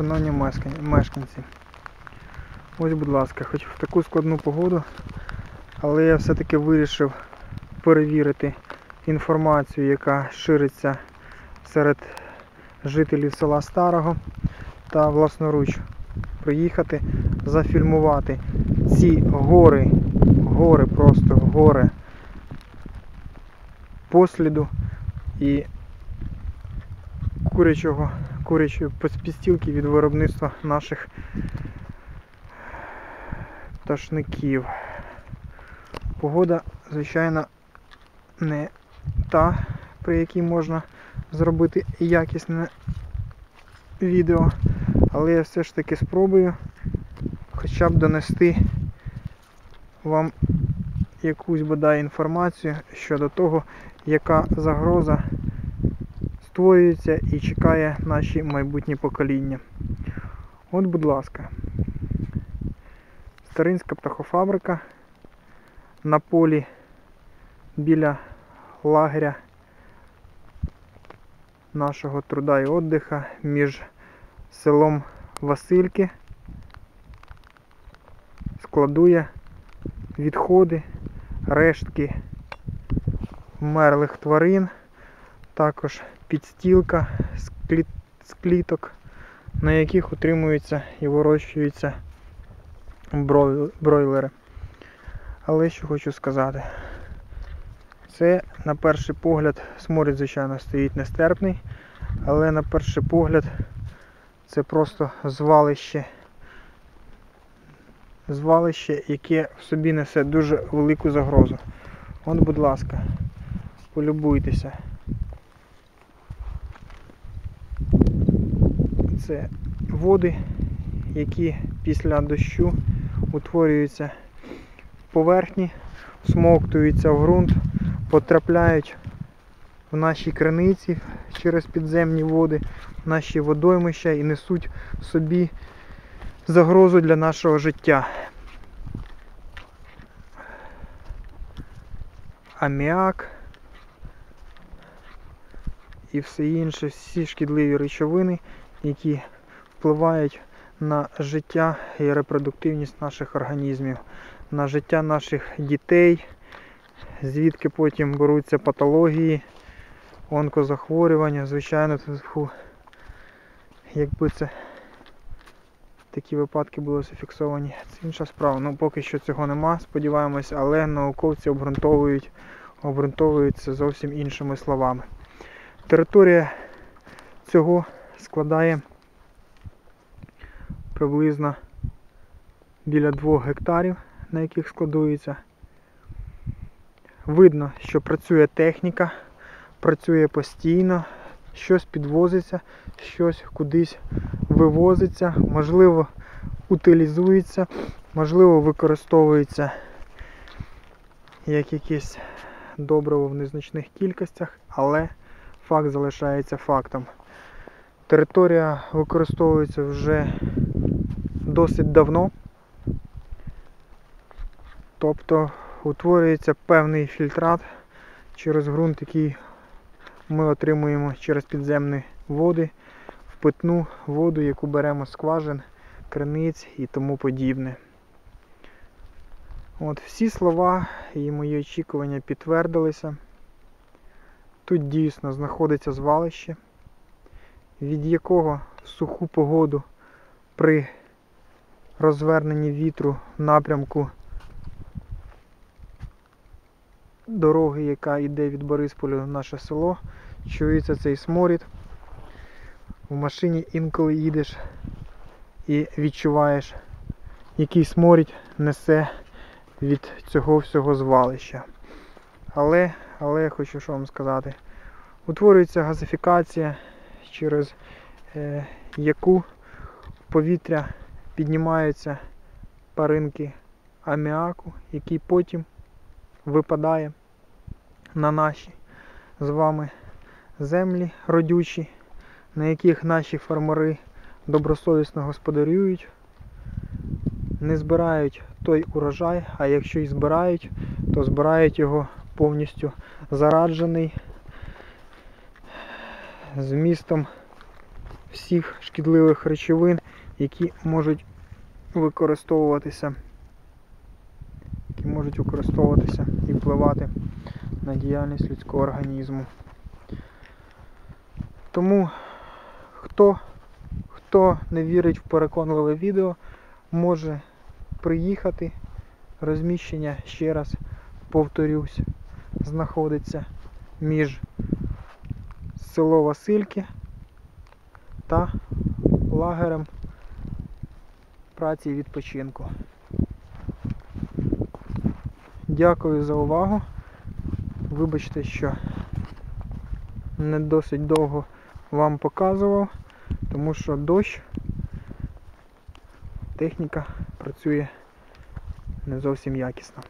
Шановні мешканці, ось, будь ласка, хоч в таку складну погоду, але я все-таки вирішив перевірити інформацію, яка шириться серед жителів села Старого та власноруч приїхати, зафільмувати ці гори, гори, просто гори посліду і курячого, курячої поспістілки від виробництва наших пташників. Погода, звичайно, не та, при якій можна зробити якісне відео, але я все ж таки спробую хоча б донести вам якусь бодай інформацію щодо того, яка загроза створюється і чекає наші майбутні покоління. От, будь ласка, старинська птахофабрика на полі біля лагеря нашого труда і отдиха між селом Васильки складує відходи, рештки вмерлих тварин, також підстілка з кліток, на яких утримуються і вирощуються бройлери. Але що хочу сказати, це на перший погляд сморід, звичайно, стоїть нестерпний, але на перший погляд це просто звалище. Звалище, яке в собі несе дуже велику загрозу. От, будь ласка, полюбуйтеся. Це води, які після дощу утворюються в поверхні, всмоктуються в ґрунт, потрапляють в наші криниці через підземні води, в наші водоймища і несуть собі загрозу для нашого життя. Аміак і все інше, всі шкідливі речовини, які впливають на життя і репродуктивність наших організмів, на життя наших дітей, звідки потім беруться патології, онкозахворювання, звичайно, якби це такі випадки були зафіксовані. Це інша справа. Ну поки що цього нема, сподіваємось, але науковці обґрунтовують, обґрунтовують це зовсім іншими словами. Територія цього складає приблизно біля 2 гектарів, на яких складується. Видно, що працює техніка, працює постійно, щось підвозиться, щось кудись вивозиться, можливо, утилізується, можливо, використовується як якесь добриво в незначних кількостях, але факт залишається фактом. Територія використовується вже досить давно, тобто утворюється певний фільтрат через ґрунт, який ми отримуємо через підземні води, в питну воду, яку беремо з скважин, криниць і тому подібне. От Всі слова і мої очікування підтвердилися. Тут дійсно знаходиться звалище, від якого в суху погоду при розверненні вітру в напрямку дороги, яка йде від Борисполя в наше село, чується цей сморід. В машині інколи їдеш і відчуваєш, який сморід несе від цього всього звалища. Але, але я хочу що вам сказати. Утворюється газифікація, через е, яку в повітря піднімаються паринки аміаку, який потім випадає на наші з вами землі родючі, на яких наші фермери добросовісно господарюють, не збирають той урожай, а якщо і збирають, то збирають його повністю зараджений з вмістом всіх шкідливих речовин, які можуть використовуватися, які можуть використовуватися і впливати на діяльність людського організму. Тому хто, хто не вірить в переконливе відео, може приїхати. Розміщення, ще раз повторюсь, знаходиться між село Васильки та лагерем праці і відпочинку. Дякую за увагу. Вибачте, що не досить довго вам показував, тому що дощ, техніка працює не зовсім якісно.